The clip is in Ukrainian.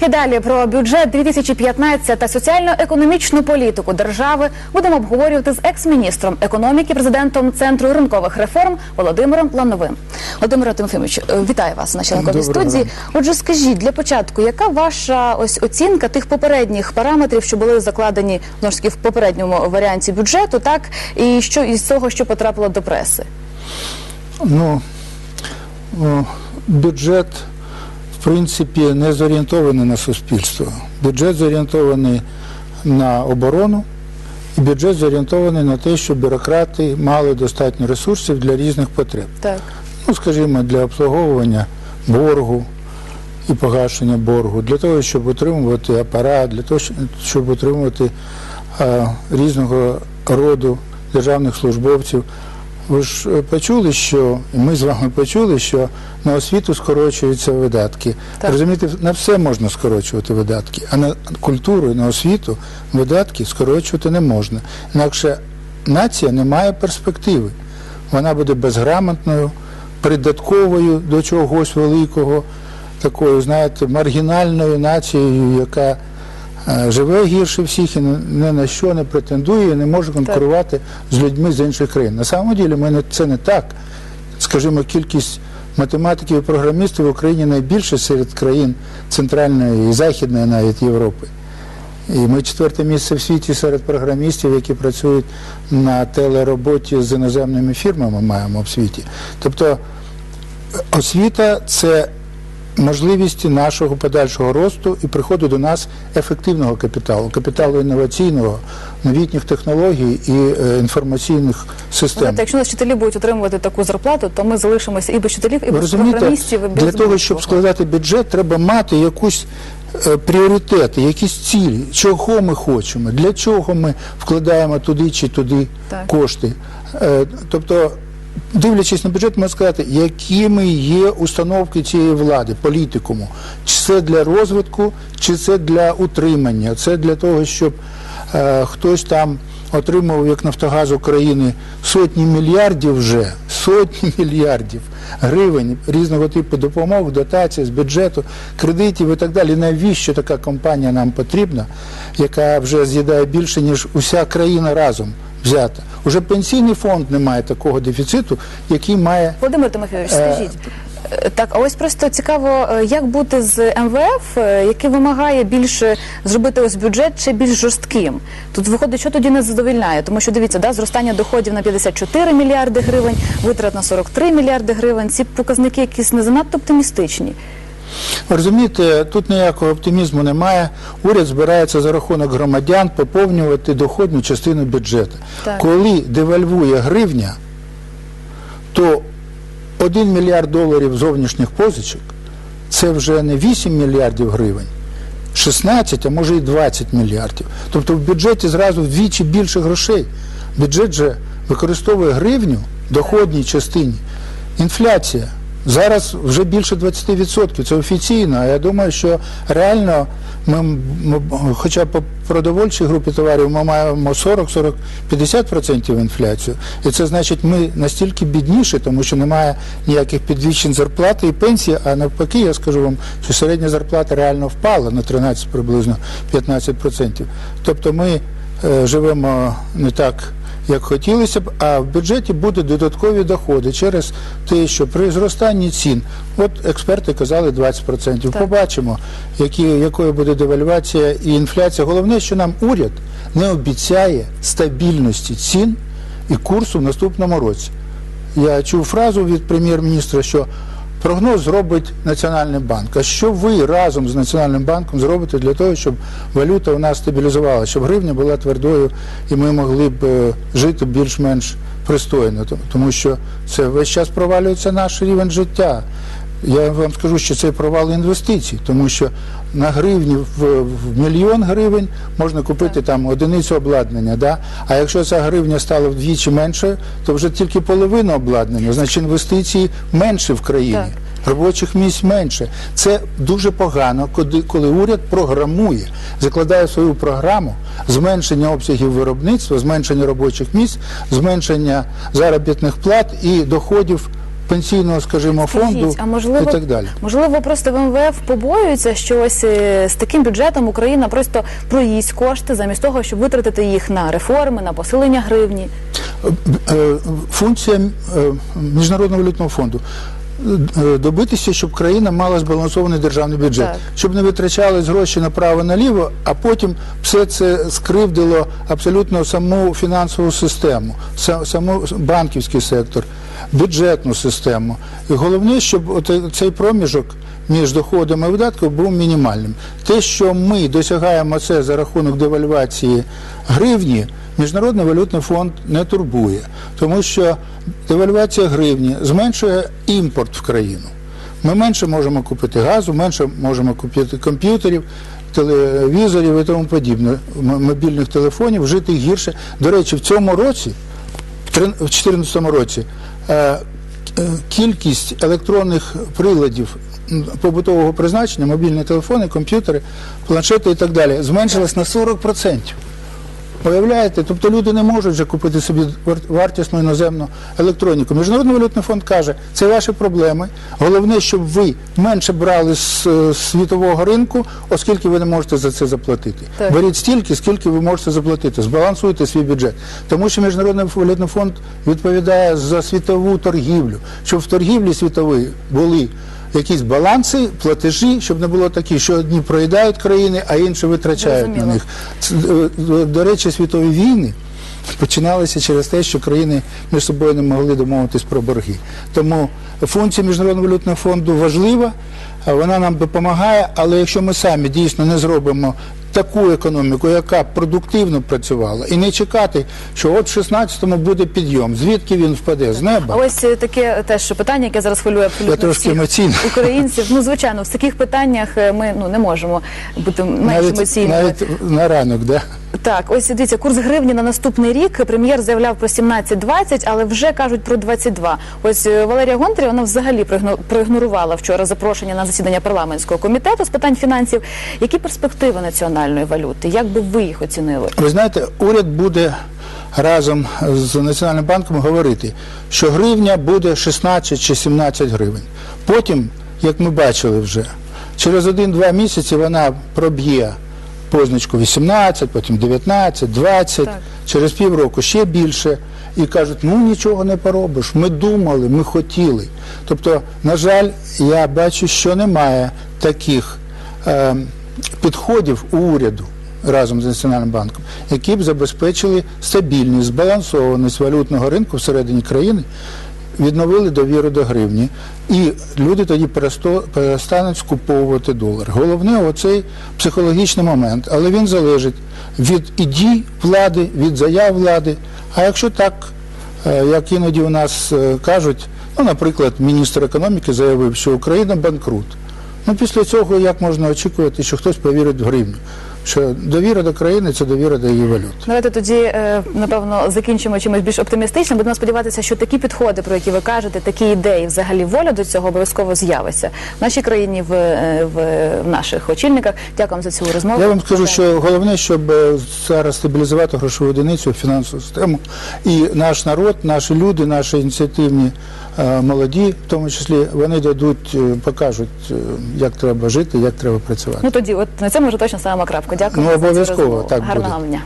І далі про бюджет 2015 та соціально-економічну політику держави будемо обговорювати з екс-міністром економіки, президентом центру ринкових реформ Володимиром Лановим. Володимире Тимофимович, е, вітаю вас в нашій студії. Отже, скажіть для початку, яка ваша ось оцінка тих попередніх параметрів, що були закладені знову ж таки в попередньому варіанті бюджету, так і що із того, що потрапило до преси? Ну, бюджет, в принципі, не зорієнтований на суспільство. Бюджет зорієнтований на оборону, і бюджет зорієнтований на те, щоб бюрократи мали достатньо ресурсів для різних потреб. Так. Ну, скажімо, для обслуговування боргу і погашення боргу, для того, щоб утримувати апарат, для того, щоб- утримувати а, різного роду державних службовців. Ви ж е, почули, що ми з вами почули, що на освіту скорочуються видатки. Так. Розумієте, на все можна скорочувати видатки, а на культуру на освіту видатки скорочувати не можна. Інакше нація не має перспективи. Вона буде безграмотною, придатковою до чогось великого, такою, знаєте, маргінальною нацією, яка живе гірше всіх і ні на що не претендує, і не може конкурувати з людьми з інших країн. На самом ділі, мене це не так. Скажімо, кількість математиків і програмістів в Україні найбільша серед країн Центральної і Західної навіть Європи. І ми четверте місце в світі серед програмістів, які працюють на телероботі з іноземними фірмами, маємо в світі. Тобто е, освіта це можливість нашого подальшого росту і приходу до нас ефективного капіталу, капіталу інноваційного, новітніх технологій і е, інформаційних систем. Знаєте, якщо нас вчителі будуть отримувати таку зарплату, то ми залишимося і без вчителів, і без програмістів, і без для того, щоб складати бюджет, треба мати якусь е, пріоритети, якісь цілі, чого ми хочемо, для чого ми вкладаємо туди чи туди Так. кошти. Е, тобто, дивлячись на бюджет, можна сказати, якими є установки цієї влади, політикуму. Чи це для розвитку, чи це для утримання, це для того, щоб е, хтось там отримував, як Нафтогаз України, сотні мільярдів вже, сотні мільярдів гривень різного типу допомог, дотацій з бюджету, кредитів і так далі. Навіщо така компанія нам потрібна, яка вже з'їдає більше, ніж уся країна разом взята? Уже пенсійний фонд не має такого дефіциту, який має Володимир Тимофійович, Е, скажіть. е, Так, а ось просто цікаво, е, як бути з МВФ, який вимагає більше зробити ось бюджет чи більш жорстким. Тут виходить, що тоді не задовільняє, тому що дивіться, да, зростання доходів на 54 мільярди гривень, витрат на 43 мільярди гривень. Ці показники якісь не занадто оптимістичні. Ви Розумієте, тут ніякого оптимізму немає. Уряд збирається за рахунок громадян поповнювати доходну частину бюджету. Так. Коли девальвує гривня, то 1 мільярд доларів зовнішніх позичок це вже не 8 мільярдів гривень, 16, а може і 20 мільярдів. Тобто в бюджеті зразу вдвічі більше грошей. Бюджет же використовує гривню в доходній частині. Інфляція. Зараз вже більше 20%, це офіційно. Я думаю, що реально ми, м- м- хоча по продовольчій групі товарів ми маємо 40-40-50% інфляцію. І це значить, ми настільки бідніші, тому що немає ніяких підвищень зарплати і пенсії, а навпаки, я скажу вам, що середня зарплата реально впала на 13 приблизно 15%. Тобто ми е, живемо не так як хотілося б, а в бюджеті будуть додаткові доходи через те, що при зростанні цін, от експерти казали 20%. Так. Побачимо, які, якою буде девальвація і інфляція. Головне, що нам уряд не обіцяє стабільності цін і курсу в наступному році. Я чув фразу від прем'єр-міністра, що прогноз зробить Національний банк. А що ви разом з Національним банком зробите для того, щоб валюта у нас стабілізувалася, щоб гривня була твердою і ми могли б е, жити більш-менш пристойно, Тому- тому що це весь час провалюється наш рівень життя. Я вам скажу, що це провал інвестицій, тому що на гривні в, в мільйон гривень можна купити там одиницю обладнання. Да? А якщо ця гривня стала вдвічі менше, то вже тільки половина обладнання, значить інвестиції менше в країні. Так. Робочих місць менше. Це дуже погано, коли, коли уряд програмує, закладає свою програму зменшення обсягів виробництва, зменшення робочих місць, зменшення заробітних плат і доходів пенсійного, скажімо, фонду Скажіть, а можливо, і так далі. можливо, просто в МВФ побоюються, що ось е, з таким бюджетом Україна просто проїсть кошти замість того, щоб витратити їх на реформи, на посилення гривні. Е, Функція е, Міжнародного валютного фонду добитися, щоб країна мала збалансований державний бюджет, Так. щоб не витрачались гроші направо-наліво, а потім все це скривдило абсолютно саму фінансову систему, саму банківський сектор, бюджетну систему. І головне, щоб цей проміжок між доходами і видатками був мінімальним. Те, що ми досягаємо це за рахунок девальвації гривні, Міжнародний валютний фонд не турбує, тому що девальвація гривні зменшує імпорт в країну. Ми менше можемо купити газу, менше можемо купити комп'ютерів, телевізорів і тому подібне, мобільних телефонів, жити гірше. До речі, в цьому році, в 2014 році, е, кількість електронних приладів побутового призначення, мобільні телефони, комп'ютери, планшети і так далі, зменшилась на 40%. Уявляєте, тобто люди не можуть вже купити собі вартісну іноземну електроніку. Міжнародний валютний фонд каже, це ваші проблеми. Головне, щоб ви менше брали з світового ринку, оскільки ви не можете за це заплатити. Так. Беріть стільки, скільки ви можете заплатити, збалансуйте свій бюджет. Тому що Міжнародний валютний фонд відповідає за світову торгівлю, щоб в торгівлі світовій були якісь баланси, платежі, щоб не було такі, що одні проїдають країни, а інші витрачають на них. Е, До речі, світові війни починалися через те, що країни між собою не могли домовитись про борги. Тому функція Міжнародного валютного фонду важлива, вона нам допомагає, але якщо ми самі дійсно не зробимо таку економіку, яка продуктивно працювала, і не чекати, що от в 16-му буде підйом, звідки він впаде з А неба. ось таке таке теж питання, яке зараз хвилює Я абсолютно трошки емоційно. українців. Ну звичайно, в таких питаннях е, ми ну не можемо бути менш Навіть, емоційними. навіть на ранок, да? Так, ось дивіться, курс гривні на наступний рік. Прем'єр заявляв про 17-20, але вже кажуть про 22. Ось е, Валерія Гонтарєва, вона взагалі проігно- проігнорувала вчора запрошення на засідання парламентського комітету з питань фінансів. Які перспективи національної валюти? Як би ви їх оцінили? Ви знаєте, уряд буде разом з Національним банком говорити, що гривня буде 16 чи 17 гривень. Потім, як ми бачили вже, через один-два місяці вона проб'є позначку 18, потім 19, 20, Так. через півроку ще більше. І кажуть, ну нічого не поробиш. Ми думали, ми хотіли. Тобто, на жаль, я бачу, що немає таких е, підходів у уряду разом з Національним банком, які б забезпечили стабільність, збалансованість валютного ринку всередині країни, відновили довіру до гривні. І люди тоді перестануть скуповувати долар. Головне оцей психологічний момент, але він залежить від і дій влади, від заяв влади. А якщо так, е, як іноді у нас е, кажуть, ну, наприклад, міністр економіки заявив, що Україна банкрут. Ну, після цього як можна очікувати, що хтось повірить в гривню? Що довіра до країни це довіра до її валют. Давайте тоді е, напевно закінчимо чимось більш оптимістичним. Будемо сподіватися, що такі підходи, про які ви кажете, такі ідеї, взагалі воля до цього обов'язково з'явиться в нашій країні, в, е, в, в наших очільниках. Дякую вам за цю розмову. Я вам скажу, що головне, щоб е, зараз стабілізувати грошову одиницю, фінансову систему, і наш народ, наші люди, наші ініціативні молоді, в тому числі, вони дадуть, покажуть, як треба жити, як треба працювати. Ну тоді, от на цьому вже точно ставимо крапку. Дякую Ну, за цю обов'язково, розмову. так Гарного буде. вам дня.